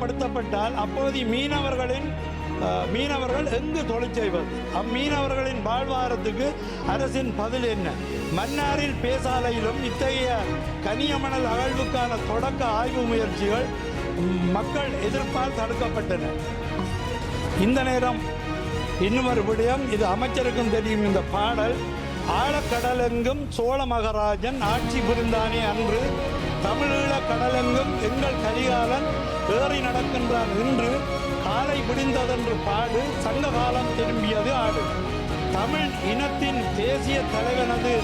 நடைமுறைப்படுத்தப்பட்டால் அப்போது மீனவர்களின் மீனவர்கள் எங்கு தொழில் செய்வது? அம்மீனவர்களின் வாழ்வாரத்துக்கு அரசின் பதில் என்ன? மன்னாரில் பேசாலையிலும் இத்தகைய கனியமணல் அகழ்வுக்கான தொடக்க ஆய்வு முயற்சிகள் மக்கள் எதிர்ப்பால் தடுக்கப்பட்டன. இந்த நேரம் இன்னும் ஒரு விடயம் இது அமைச்சருக்கும் தெரியும் இந்த பாடல். ஆழக்கடலெங்கும் சோழ மகாராஜன் ஆட்சி புரிந்தானே அன்று தமிழீழ கடலெங்கும் எங்கள் கரிகாலன் ஏறி நடக்கின்றான் இன்று. காலை விடிந்ததென்று பாடு சங்க காலம் திரும்பியது ஆடு. தமிழ் இனத்தின் தேசிய தலைவனது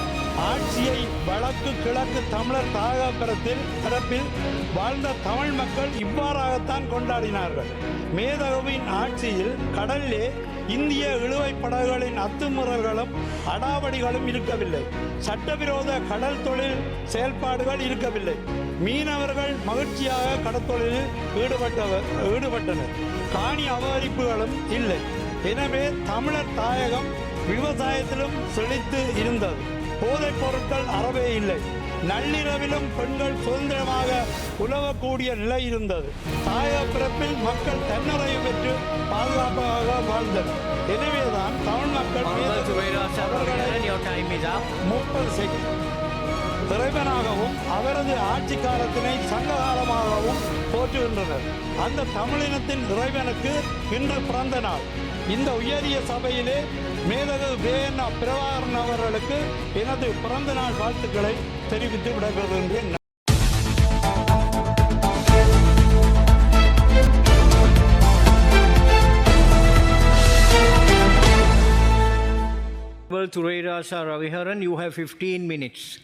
ஆட்சியை வடக்கு கிழக்கு தமிழர் தாகப்பரத்தில் பரப்பில் வாழ்ந்த தமிழ் மக்கள் இவ்வாறாகத்தான் கொண்டாடினார்கள். மேதகுவின் ஆட்சியில் கடலிலே இந்திய இழுவைப் படகுகளின் அத்துமுறல்களும் அடாவடிகளும் இருக்கவில்லை. சட்டவிரோத கடல் தொழில் செயல்பாடுகள் இருக்கவில்லை. மீனவர்கள் மகிழ்ச்சியாக கடற்தொழிலில் ஈடுபட்டவர் ஈடுபட்டனர். காணி அபகரிப்புகளும் இல்லை. எனவே தமிழர் தாயகம் விவசாயத்திலும் செழித்து இருந்தது. போதைப் பொருட்கள் அறவே இல்லை. நள்ளிரவிலும் பெண்கள் சுதந்திரமாக உலவக்கூடிய நிலை இருந்தது. தாயக பிறப்பில் மக்கள் தன்னிறைவு பெற்று பாதுகாப்பாக வாழ்ந்தனர். எனவேதான் தமிழ் மக்கள். முப்பது செகண்ட். இறைவனாகவும் அவரது ஆட்சி காலத்தினை சங்க காலமாகவும் போற்றுகின்றனர். அந்த தமிழினத்தின் இறைவனுக்கு இன்று பிறந்த நாள். இந்த உயரிய சபையிலே மேதகு வேண பிரபாகரன் அவர்களுக்கு எனது பிறந்த நாள் வாழ்த்துக்களை தெரிவித்து Honorable Surveyor Sir Raviharan, you have 15 minutes.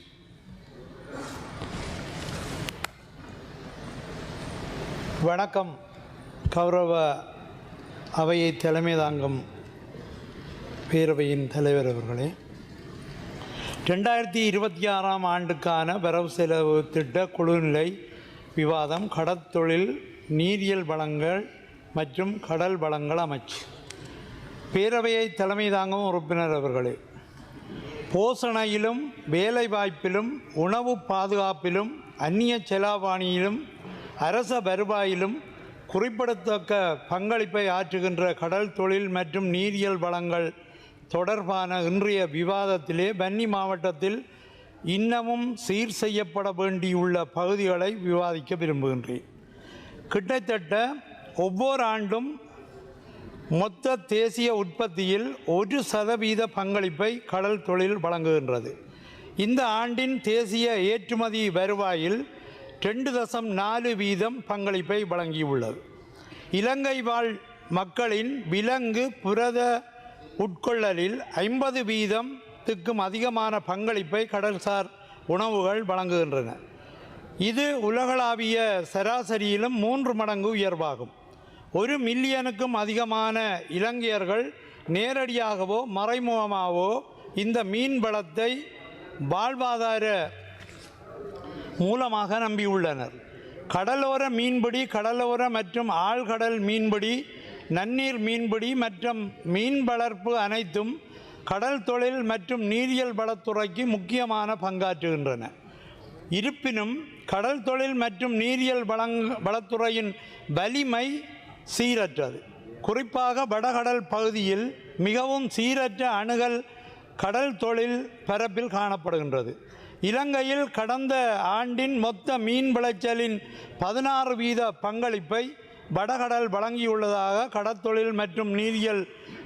வணக்கம். கௌரவ அவையை தலைமை தாங்கும் பேரவையின் தலைவர் அவர்களே. ரெண்டாயிரத்தி இருபத்தி ஆறாம் ஆண்டுக்கான வரவு செலவு திட்ட குழுநிலை விவாதம் கடற்தொழில் நீரியல் வளங்கள் மற்றும் கடல் வளங்கள் அமைச்சு. பேரவையை தலைமை தாங்கும் உறுப்பினர் அவர்களே போசணையிலும் வேலைவாய்ப்பிலும் உணவு பாதுகாப்பிலும் அந்நிய செலாவணியிலும் அரச வருவாயிலும் குறிப்பிடத்தக்க பங்களிப்பை ஆற்றுகின்ற கடல் தொழில் மற்றும் நீரியல் வளங்கள் தொடர்பான இன்றைய விவாதத்திலே வன்னி மாவட்டத்தில் இன்னமும் சீர் செய்யப்பட வேண்டியுள்ள பகுதிகளை விவாதிக்க விரும்புகின்றேன். கிட்டத்தட்ட ஒவ்வொரு ஆண்டும் மொத்த தேசிய உற்பத்தியில் ஒரு சதவீத பங்களிப்பை கடல் தொழில் வழங்குகின்றது. இந்த ஆண்டின் தேசிய ஏற்றுமதி வருவாயில் ரெண்டு தசம் நாலு வீதம் பங்களிப்பை வழங்கியுள்ளது. இலங்கை வாழ் மக்களின் விலங்கு புரத உட்கொள்ளலில் ஐம்பது வீதத்துக்கும் அதிகமான பங்களிப்பை கடல்சார் உணவுகள் வழங்குகின்றன. இது உலகளாவிய சராசரியிலும் மூன்று மடங்கு உயர்வாகும். ஒரு மில்லியனுக்கும் அதிகமான இலங்கையர்கள் நேரடியாகவோ மறைமுகமாகவோ இந்த மீன் வளத்தை வாழ்வாதார மூலமாக நம்பியுள்ளனர். கடலோர மீன்பிடி கடலோர மற்றும் ஆழ்கடல் மீன்பிடி நன்னீர் மீன்பிடி மற்றும் மீன் வளர்ப்பு அனைத்தும் கடல் தொழில் மற்றும் நீரியல் வளத்துறைக்கு முக்கியமான பங்காற்றுகின்றன. இருப்பினும் கடல் தொழில் மற்றும் நீரியல் வளங் வளத்துறையின் வலிமை சீரற்றது. குறிப்பாக வடகடல் பகுதியில் மிகவும் சீரற்ற அணுகல் கடல் தொழில் பரப்பில் காணப்படுகின்றது. இலங்கையில் கடந்த ஆண்டின் மொத்த மீன் விளைச்சலின் பதினாறு வீத பங்களிப்பை வடகடல் வழங்கியுள்ளதாக கடற்தொழில் மற்றும் நீதியல்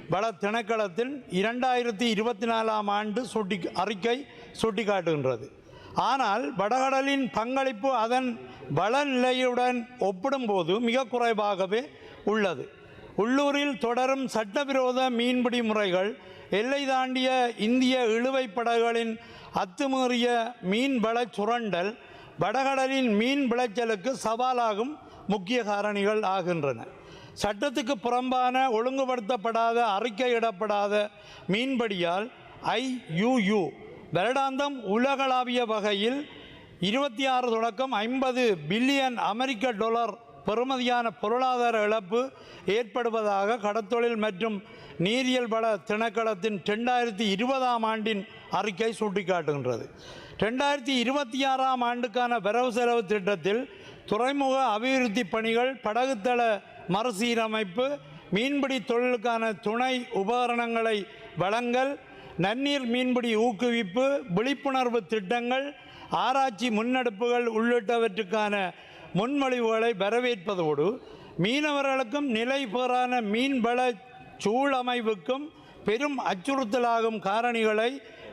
வள திணைக்களத்தில் இரண்டாயிரத்தி இருபத்தி நாலாம் ஆண்டு சுட்டி அறிக்கை சுட்டிக்காட்டுகின்றது. ஆனால் வடகடலின் பங்களிப்பு அதன் வளநிலையுடன் ஒப்பிடும்போது மிக குறைவாகவே உள்ளது. உள்ளூரில் தொடரும் சட்டவிரோத மீன்பிடி முறைகள் எல்லை தாண்டிய இந்திய இழுவைப் படகுகளின் அத்துமீறிய மீன் வள சுரண்டல் வடகடலின் மீன் விளைச்சலுக்கு சவாலாகும் முக்கிய காரணிகள் ஆகின்றன. சட்டத்துக்கு புறம்பான ஒழுங்குபடுத்தப்படாத அறிக்கையிடப்படாத மீன்படியால் ஐயுயு வருடாந்தம் உலகளாவிய வகையில் இருபத்தி ஆறு தொடக்கம் ஐம்பது பில்லியன் அமெரிக்க டாலர் பெறுமதியான பொருளாதார இழப்பு ஏற்படுவதாக கடத்தொழில் மற்றும் நீரியல் வள திணைக்களத்தின் ரெண்டாயிரத்தி இருபதாம் ஆண்டின் அறிக்கை சுட்டிக்காட்டுகின்றது. ரெண்டாயிரத்தி இருபத்தி ஆறாம் ஆண்டுக்கான வரவு செலவு திட்டத்தில் துறைமுக அபிவிருத்தி பணிகள் படகுத்தள மறுசீரமைப்பு மீன்பிடி தொழிலுக்கான துணை உபகரணங்களை வழங்கல் நன்னீர் மீன்பிடி ஊக்குவிப்பு விழிப்புணர்வு திட்டங்கள் ஆராய்ச்சி முன்னெடுப்புகள் உள்ளிட்டவற்றுக்கான முன்மொழிவுகளை வரவேற்பதோடு மீனவர்களுக்கும் நிலை பெறான மீன்வள சூழமைவுக்கும் பெரும் அச்சுறுத்தலாகும் காரணிகளை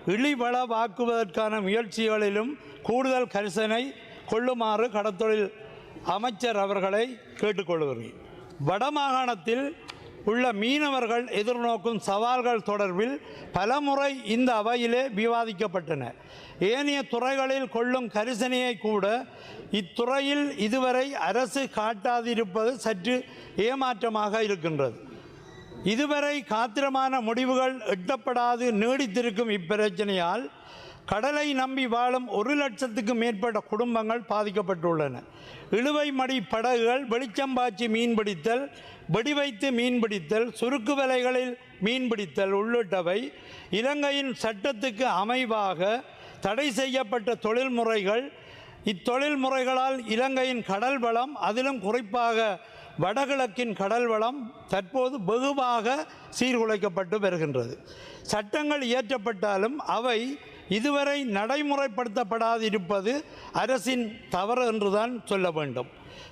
இழிவளவாக்குவதற்கான முயற்சிகளிலும் கூடுதல் கரிசனை கொள்ளுமாறு கடத்தொழில் அமைச்சர் அவர்களை கேட்டுக்கொள்கிறேன். வடமாகாணத்தில் உள்ள மீனவர்கள் எதிர்நோக்கும் சவால்கள் தொடர்பில் பலமுறை இந்த அவையிலே விவாதிக்கப்பட்டன. ஏனைய துறைகளில் கொள்ளும் கரிசனையை கூட இத்துறையில் இதுவரை அரசு காட்டாதிருப்பது சற்று ஏமாற்றமாக இருக்கின்றது. இதுவரை காத்திரமான முடிவுகள் எட்டப்படாது நீடித்திருக்கும் இப்பிரச்சனையால் கடலை நம்பி வாழும் ஒரு லட்சத்துக்கு மேற்பட்ட குடும்பங்கள் பாதிக்கப்பட்டுள்ளன. இழுவை மடி படகுகள் வெளிச்சம்பாய்ச்சி மீன்பிடித்தல் வெடிவைத்து மீன்பிடித்தல் சுருக்கு வலைகளில் மீன்பிடித்தல் உள்ளிட்டவை இலங்கையின் சட்டத்துக்கு அமைவாக தடை செய்யப்பட்ட தொழில்முறைகள். இத்தொழில் முறைகளால் இலங்கையின் கடல் வளம் அதிலும் குறிப்பாக வடகிழக்கின் கடல் வளம் தற்போது வெகுவாக சீர்குலைக்கப்பட்டு வருகின்றது. சட்டங்கள் இயற்றப்பட்டாலும் அவை இதுவரை நடைமுறைப்படுத்தப்படாதிருப்பது அரசின் தவறு என்றுதான் சொல்ல வேண்டும்.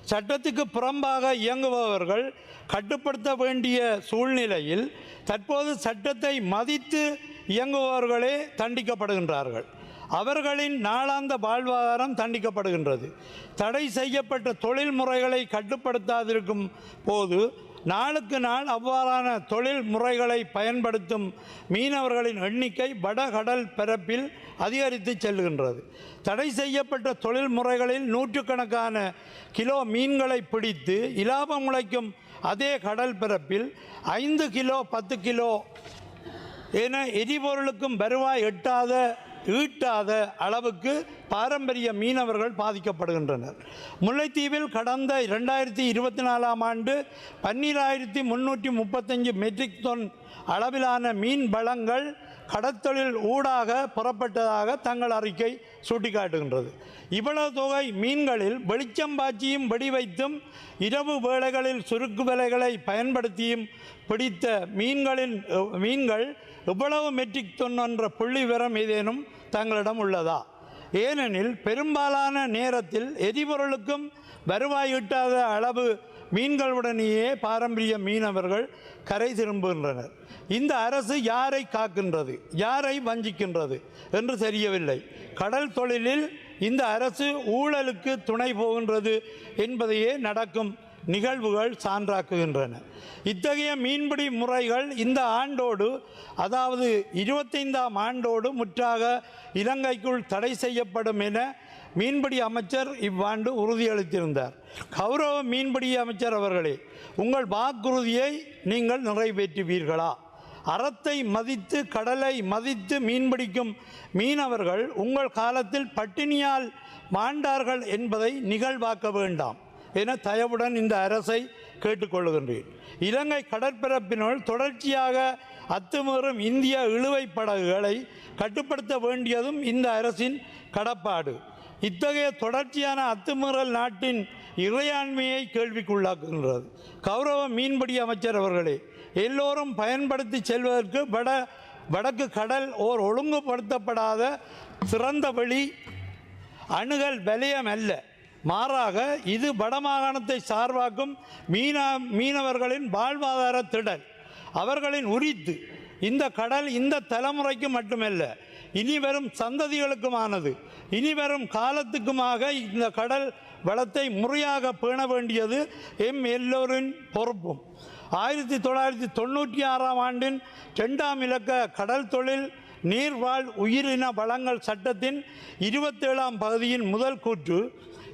சட்டத்துக்கு புறம்பாக இயங்குபவர்கள் கட்டுப்படுத்த வேண்டிய சூழ்நிலையில் தற்போது சட்டத்தை மதித்து இயங்குபவர்களே தண்டிக்கப்படுகின்றார்கள். அவர்களின் நாளாந்த வாழ்வாதாரம் தண்டிக்கப்படுகின்றது. தடை செய்யப்பட்ட தொழில் முறைகளை கட்டுப்படுத்தாதிருக்கும் போது நாளுக்கு நாள் அவ்வாறான தொழில் முறைகளை பயன்படுத்தும் மீனவர்களின் எண்ணிக்கை வடகடல் பரப்பில் அதிகரித்து செல்கின்றது. தடை செய்யப்பட்ட தொழில் முறைகளில் நூற்றுக்கணக்கான கிலோ மீன்களை பிடித்து இலாபம் உழைக்கும் அதே கடல் பரப்பில் ஐந்து கிலோ பத்து கிலோ என எரிபொருளுக்கும் வருவாய் எட்டாத ஈட்டாத அளவுக்கு பாரம்பரிய மீனவர்கள் பாதிக்கப்படுகின்றனர். முல்லைத்தீவில் கடந்த இரண்டாயிரத்தி இருபத்தி நாலாம் ஆண்டு பன்னிராயிரத்தி முன்னூற்றி முப்பத்தஞ்சு மெட்ரிக் டன் அளவிலான மீன் வளங்கள் கடத்தலில் ஊடாக புறப்பட்டதாக தங்கள் அறிக்கை சுட்டிக்காட்டுகின்றது. இவ்வளவு தொகை மீன்களில் வெளிச்சம் பாய்ச்சியும் வடிவைத்தும் இரவு வேளைகளில் சுருக்கு விலைகளை பயன்படுத்தியும் பிடித்த மீன்களின் மீன்கள் இவ்வளவு மெட்ரிக் டன் என்ற புள்ளி விவரம் ஏதேனும் தங்களிடம் உள்ளதா? ஏனெனில் பெரும்பாலான நேரத்தில் எரிபொருளுக்கும் வருவாய் ஈட்டாத அளவு மீன்களுடனேயே பாரம்பரிய மீனவர்கள் கரை திரும்புகின்றனர். இந்த அரசு யாரை காக்கின்றது? யாரை வஞ்சிக்கின்றது என்று தெரியவில்லை. கடல் தொழிலில் இந்த அரசு ஊழலுக்கு துணை போகின்றது என்பதையே நடக்கும் நிகழ்வுகள் சான்றாக்குகின்றன. இத்தகைய மீன்பிடி முறைகள் இந்த ஆண்டோடு அதாவது இருபத்தைந்தாம் ஆண்டோடு முற்றாக இலங்கைக்குள் தடை செய்யப்படும் என மீன்பிடி அமைச்சர் இவ்வாண்டு உறுதியளித்திருந்தார் கௌரவ மீன்பிடி அமைச்சர் அவர்களே உங்கள் வாக்குறுதியை நீங்கள் நிறைவேற்றுவீர்களா? அறத்தை மதித்து கடலை மதித்து மீன்பிடிக்கும் மீனவர்கள் உங்கள் காலத்தில் பட்டினியால் மாண்டார்கள் என்பதை நிகழ்வாக்க வேண்டாம் என தயவுடன் இந்த அரசை கேட்டுக்கொள்கின்றேன் இலங்கை கடற்பரப்பினுள் தொடர்ச்சியாக அத்துமீறும் இந்திய இழுவை படகுகளை கட்டுப்படுத்த வேண்டியதும் இந்த அரசின் கடப்பாடு. இத்தகைய தொடர்ச்சியான அத்துமீறல் நாட்டின் இறையாண்மையை கேள்விக்குள்ளாக்குகின்றது. கௌரவ மீன்பிடி அமைச்சர் அவர்களே எல்லோரும் பயன்படுத்தி செல்வதற்கு வட வடக்கு கடல் ஓர் ஒழுங்குபடுத்தப்படாத சிறந்த வழி அணுகல் வலயம் அல்ல. மாறாக இது வடமாகாணத்தை சார்பாக்கும் மீனா மீனவர்களின் வாழ்வாதார திடல். அவர்களின் உரித்து இந்த கடல் இந்த தலைமுறைக்கு மட்டுமல்ல இனி வரும் சந்ததிகளுக்குமானது. இனி வரும் காலத்துக்குமாக இந்த கடல் வளத்தை முறையாக பேண வேண்டியது எம் எல்லோரின் பொறுப்பும். ஆயிரத்தி தொள்ளாயிரத்தி தொண்ணூற்றி ஆறாம் ஆண்டின் ரெண்டாம் இலக்க கடல் தொழில் நீர்வாழ் உயிரின வளங்கள் சட்டத்தின் இருபத்தேழாம் பகுதியின் முதல் கூற்று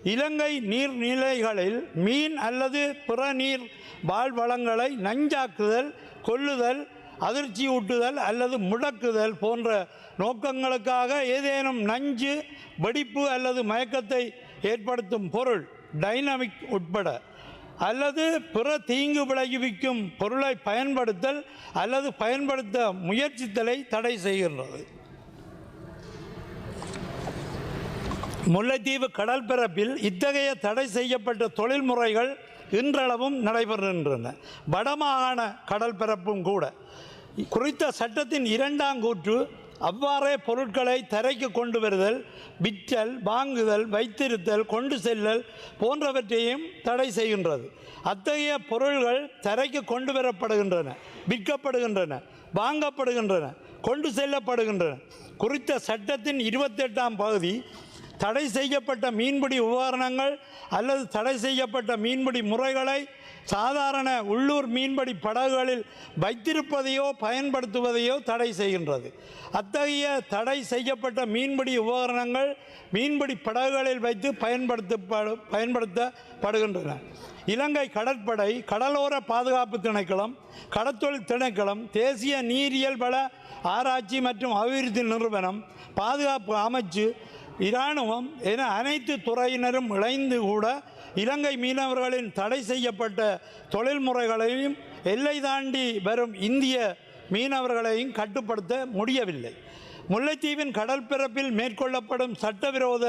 இலங்கை நீர்நிலைகளில் மீன் அல்லது பிற நீர் வாழ்வளங்களை நஞ்சாக்குதல் கொல்லுதல் அதிர்ச்சி ஊட்டுதல் அல்லது முடக்குதல் போன்ற நோக்கங்களுக்காக ஏதேனும் நஞ்சு வெடிப்பு அல்லது மயக்கத்தை ஏற்படுத்தும் பொருள் டைனமிக் உட்பட. அல்லது பிற தீங்கு விளைவிக்கும் பொருளை பயன்படுத்தல் அல்லது பயன்படுத்த முயற்சித்தலை தடை செய்கின்றது. முல்லைத்தீவு கடல் பரப்பில் இத்தகைய தடை செய்யப்பட்ட தொழில்முறைகள் இன்றளவும் நடைபெறுகின்றன. வடமாகாண கடல் பரப்பும் கூட. குறித்த சட்டத்தின் இரண்டாம் கூற்று அவ்வாறே பொருட்களை தரைக்கு கொண்டு வருதல் விற்றல் வாங்குதல் வைத்திருத்தல் கொண்டு செல்லல் போன்றவற்றையும் தடை செய்கின்றது. அத்தகைய பொருள்கள் தரைக்கு கொண்டு வரப்படுகின்றன விற்கப்படுகின்றன வாங்கப்படுகின்றன கொண்டு செல்லப்படுகின்றன. குறித்த சட்டத்தின் இருபத்தெட்டாம் பகுதி தடை செய்யப்பட்ட மீன்பிடி உபகரணங்கள் அல்லது தடை செய்யப்பட்ட மீன்பிடி முறைகளை சாதாரண உள்ளூர் மீன்பிடி படகுகளில் வைத்திருப்பதையோ பயன்படுத்துவதையோ தடை செய்கின்றது. அத்தகைய தடை செய்யப்பட்ட மீன்பிடி உபகரணங்கள் மீன்பிடி படகுகளில் வைத்து பயன்படுத்தப்படு பயன்படுத்தப்படுகின்றன. இலங்கை கடற்படை கடலோர பாதுகாப்பு திணைக்களம் கடத்தொழில் திணைக்களம் தேசிய நீரியல் வள ஆராய்ச்சி மற்றும் அபிவிருத்தி நிறுவனம் பாதுகாப்பு அமைச்சு இராணுவம் என அனைத்து துறையினரும் இணைந்து கூட இலங்கை மீனவர்களின் தடை செய்யப்பட்ட தொழில்முறைகளையும் எல்லை தாண்டி வரும் இந்திய மீனவர்களையும் கட்டுப்படுத்த முடியவில்லை. முல்லைத்தீவின் கடற்பிறப்பில் மேற்கொள்ளப்படும் சட்டவிரோத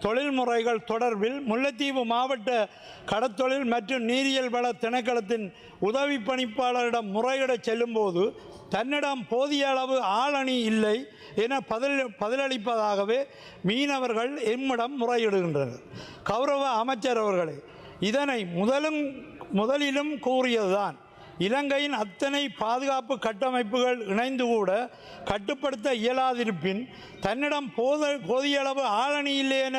தொழில்முறைகள் தொடர்பில் முல்லைத்தீவு மாவட்ட கடத்தொழில் மற்றும் நீரியல் வள திணைக்களத்தின் உதவி பணிப்பாளரிடம் முறையிடச் செல்லும்போது தன்னிடம் போதிய அளவு ஆளணி இல்லை என பதில் பதிலளிப்பதாகவே மீனவர்கள் எம்மிடம் முறையிடுகின்றனர். கௌரவ அமைச்சர் அவர்களே இதனை முதலும் முதலிலும் கூறியதுதான். இலங்கையின் அத்தனை பாதுகாப்பு கட்டமைப்புகள் இணைந்து கூட கட்டுப்படுத்த இயலாதிருப்பின் தன்னிடம் போத போதிய அளவு ஆளணி இல்லை என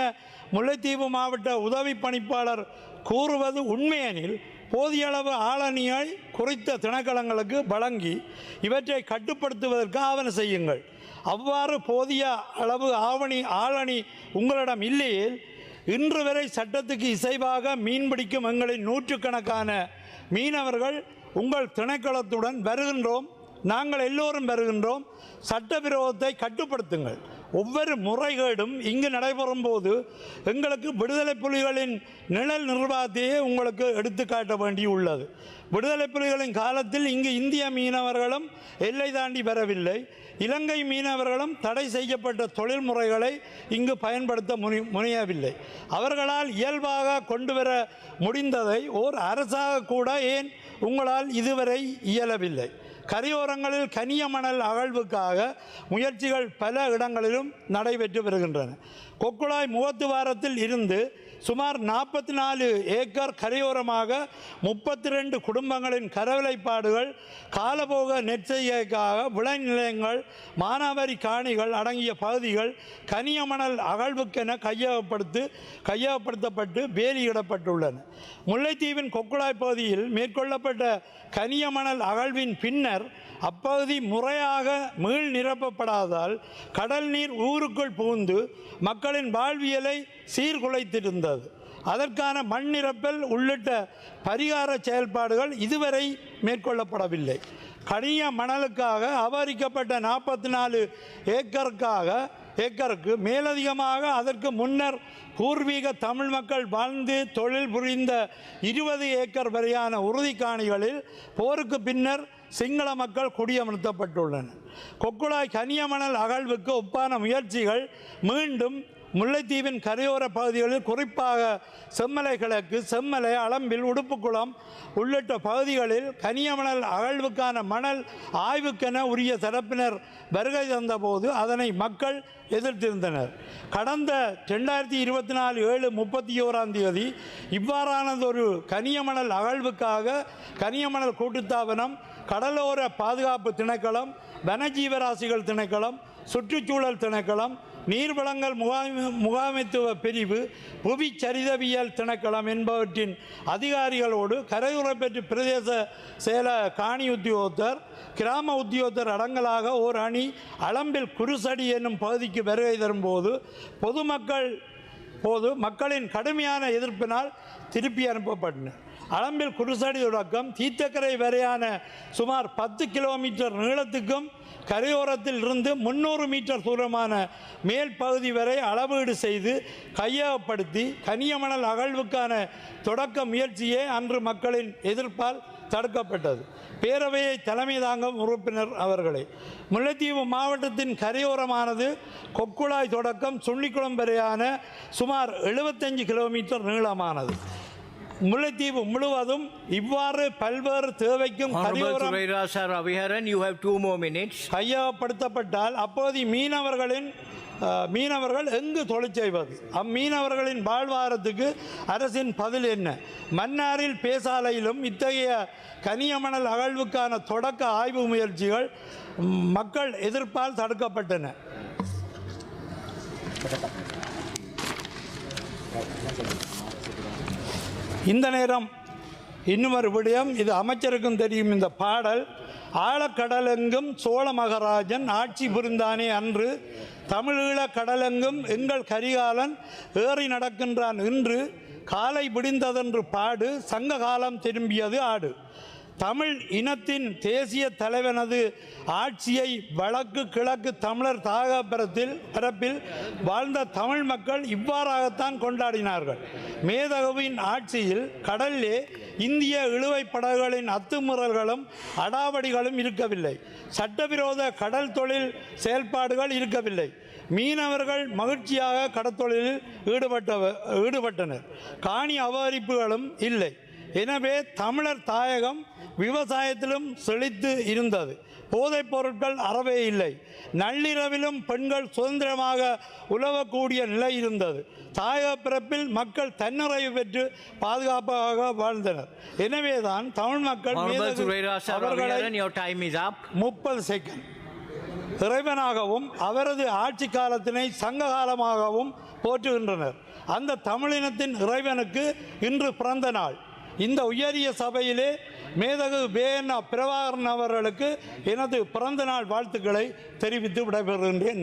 முல்லைத்தீவு மாவட்ட உதவி பணிப்பாளர் கூறுவது உண்மையெனில் போதிய அளவு ஆளணியை குறித்த திணைக்களங்களுக்கு வழங்கி இவற்றை கட்டுப்படுத்துவதற்கு ஆவண செய்யுங்கள். அவ்வாறு போதிய அளவு ஆவணி ஆளணி உங்களிடம் இல்லையே இன்று வரை சட்டத்துக்கு இசைவாக மீன்பிடிக்கும் எங்களின் நூற்றுக்கணக்கான மீனவர்கள் உங்கள் திணைக்களத்துடன் வருகின்றோம். நாங்கள் எல்லோரும் வருகின்றோம். சட்டவிரோதத்தை கட்டுப்படுத்துங்கள். ஒவ்வொரு முறைகேடும் இங்கு நடைபெறும் போது எங்களுக்கு விடுதலை புலிகளின் நிழல் நிர்வாகத்தையே உங்களுக்கு எடுத்து காட்ட வேண்டியுள்ளது. விடுதலை புலிகளின் காலத்தில் இங்கு இந்திய மீனவர்களும் எல்லை தாண்டி வரவில்லை. இலங்கை மீனவர்களும் தடை செய்யப்பட்ட தொழில்முறைகளை இங்கு பயன்படுத்த முனி முனையவில்லை. அவர்களால் இயல்பாக கொண்டு வர முடிந்ததை ஓர் அரசாக கூட ஏன் உங்களால் இதுவரை இயலவில்லை. கரையோரங்களில் கனிய மணல் அகழ்வுக்காக முயற்சிகள் பல இடங்களிலும் நடைபெற்று வருகின்றன. கொக்குழாய் முகத்துவாரத்தில் இருந்து சுமார் நாற்பத்தி நாலு ஏக்கர் கரையோரமாக முப்பத்தி ரெண்டு குடும்பங்களின் கரவிலைப்பாடுகள் காலபோக நெற்செய்கைக்காக விளைநிலையங்கள் மானாவாரி காணிகள் அடங்கிய பகுதிகள் கனிய மணல் அகழ்வுக்கென கையகப்படுத்து கையகப்படுத்தப்பட்டு வேலியிடப்பட்டுள்ளன. முல்லைத்தீவின் கொக்குழாய் பகுதியில் மேற்கொள்ளப்பட்ட கனிய மணல் அகழ்வின் பின்னர் அப்பகுதி முறையாக மீள் நிரப்பப்படாதால் கடல் நீர் ஊருக்குள் புகுந்து மக்களின் வாழ்வியலை சீர்குலைத்திருந்தது. அதற்கான மண் நிரப்பல் உள்ளிட்ட பரிகார செயல்பாடுகள் இதுவரை மேற்கொள்ளப்படவில்லை. கனிய மணலுக்காக அபகரிக்கப்பட்ட நாற்பத்தி நாலு ஏக்கருக்காக ஏக்கருக்கு மேலதிகமாக அதற்கு முன்னர் பூர்வீக தமிழ் மக்கள் வாழ்ந்து தொழில் புரிந்த இருபது ஏக்கர் வரையான உறுதிக்காணிகளில் போருக்கு பின்னர் சிங்கள மக்கள் குடியமர்த்தப்பட்டுள்ளனர். கொக்குழாய் கனியமணல் அகழ்வுக்கு ஒப்பான முயற்சிகள் மீண்டும் முல்லைத்தீவின் கரையோர பகுதிகளில் குறிப்பாக செம்மலை கிழக்கு செம்மலை அளம்பில் உடுப்புக்குளம் உள்ளிட்ட பகுதிகளில் கனியமணல் அகழ்வுக்கான மணல் ஆய்வுக்கென உரிய தரப்பினர் வருகை தந்தபோது அதனை மக்கள் எதிர்த்திருந்தனர். கடந்த ரெண்டாயிரத்தி இருபத்தி நாலு ஏழு முப்பத்தி ஓராம் தேதி இவ்வாறானதொரு கனியமணல் அகழ்வுக்காக கனியமணல் கூட்டுத்தாபனம் கடலோர பாதுகாப்பு திணைக்களம் வனஜீவராசிகள் திணைக்களம் சுற்றுச்சூழல் திணைக்களம் நீர்வளங்கள் முகாமி முகாமைத்துவ பிரிவு புவி சரிதவியல் திணைக்களம் என்பவற்றின் அதிகாரிகளோடு கரையுறப்பெற்று பிரதேச செயல காணி உத்தியோகத்தர் கிராம உத்தியோகத்தர் அடங்கலாக ஓர் அணி அளம்பில் குருசடி என்னும் பகுதிக்கு வருகை தரும்போது பொதுமக்கள் போது மக்களின் கடுமையான எதிர்ப்பினால் திருப்பி அனுப்பப்பட்டனர். அளம்பில் குருசடி தொடக்கம் தீர்த்தக்கரை வரையான சுமார் பத்து கிலோமீட்டர் நீளத்துக்கும் கரையோரத்தில் இருந்து முந்நூறு மீட்டர் தூரமான மேல் பகுதி வரை அளவீடு செய்து கையகப்படுத்தி கனியமணல் அகழ்வுக்கான தொடக்க முயற்சியே அன்று மக்களின் எதிர்ப்பால் தடுக்கப்பட்டது. பேரவையை தலைமை தாங்கும் உறுப்பினர் அவர்களே முல்லைத்தீவு மாவட்டத்தின் கரையோரமானது கொக்குழாய் தொடக்கம் சுள்ளிக்குளம் வரையான சுமார் 75 கிலோமீட்டர் நீளமானது. முல்லைத்தீவு முழுவதும் இவ்வாறு பல்வேறு தேவைக்கும் Raviharan, you have two more minutes. கையகப்படுத்தப்பட்டால் அப்போது மீனவர்களின் மீனவர்கள் எங்கு தொழில் செய்வது? அம்மீனவர்களின் வாழ்வாரத்துக்கு அரசின் பதில் என்ன? மன்னாரில் பேசாலையிலும் இத்தகைய கனியமணல் அகழ்வுக்கான தொடக்க ஆய்வு முயற்சிகள் ம், மக்கள் எதிர்ப்பால் தடுக்கப்பட்டன. இந்த நேரம் இன்னும் ஒரு விடயம் இது அமைச்சருக்கும் தெரியும் இந்த பாடல். ஆழக்கடலெங்கும் சோழ மகராஜன் ஆட்சி புரிந்தானே அன்று. தமிழீழ கடலெங்கும் எங்கள் கரிகாலன் ஏறி நடக்கின்றான் இன்று. காலை விடிந்ததென்று பாடு சங்க காலம் திரும்பியது ஆடு. தமிழ் இனத்தின் தேசிய தலைவனது ஆட்சியை வடக்கு கிழக்கு தமிழர் தாகப்பரத்தில் பரப்பில் வாழ்ந்த தமிழ் மக்கள் இவ்வாறாகத்தான் கொண்டாடினார்கள். மேதகுவின் ஆட்சியில் கடலிலே இந்திய இழுவைப் படகுகளின் அத்துமுறல்களும் அடாவடிகளும் இருக்கவில்லை. சட்டவிரோத கடல் தொழில் செயல்பாடுகள் இருக்கவில்லை. மீனவர்கள் மகிழ்ச்சியாக கடற்தொழிலில் ஈடுபட்ட ஈடுபட்டனர். காணி அபகரிப்புகளும் இல்லை. எனவே தமிழர் தாயகம் விவசாயத்திலும் செழித்து இருந்தது. போதைப் பொருட்கள் அறவே இல்லை. நள்ளிரவிலும் பெண்கள் சுதந்திரமாக உலவக்கூடிய நிலை இருந்தது. தாயக பிறப்பில் மக்கள் தன்னிறைவு பெற்று பாதுகாப்பாக வாழ்ந்தனர். எனவேதான் தமிழ் மக்கள். முப்பது செகண்ட் இறைவனாகவும் அவரது ஆட்சி காலத்தினை சங்க காலமாகவும் போற்றுகின்றனர். அந்த தமிழினத்தின் இறைவனுக்கு இன்று பிறந்த நாள். இந்த உயரிய சபையிலே மேதகு பேனா பிரபாகரன் அவர்களுக்கு எனது பிறந்த நாள் வாழ்த்துக்களை தெரிவித்து விடைபெறுகின்றேன்.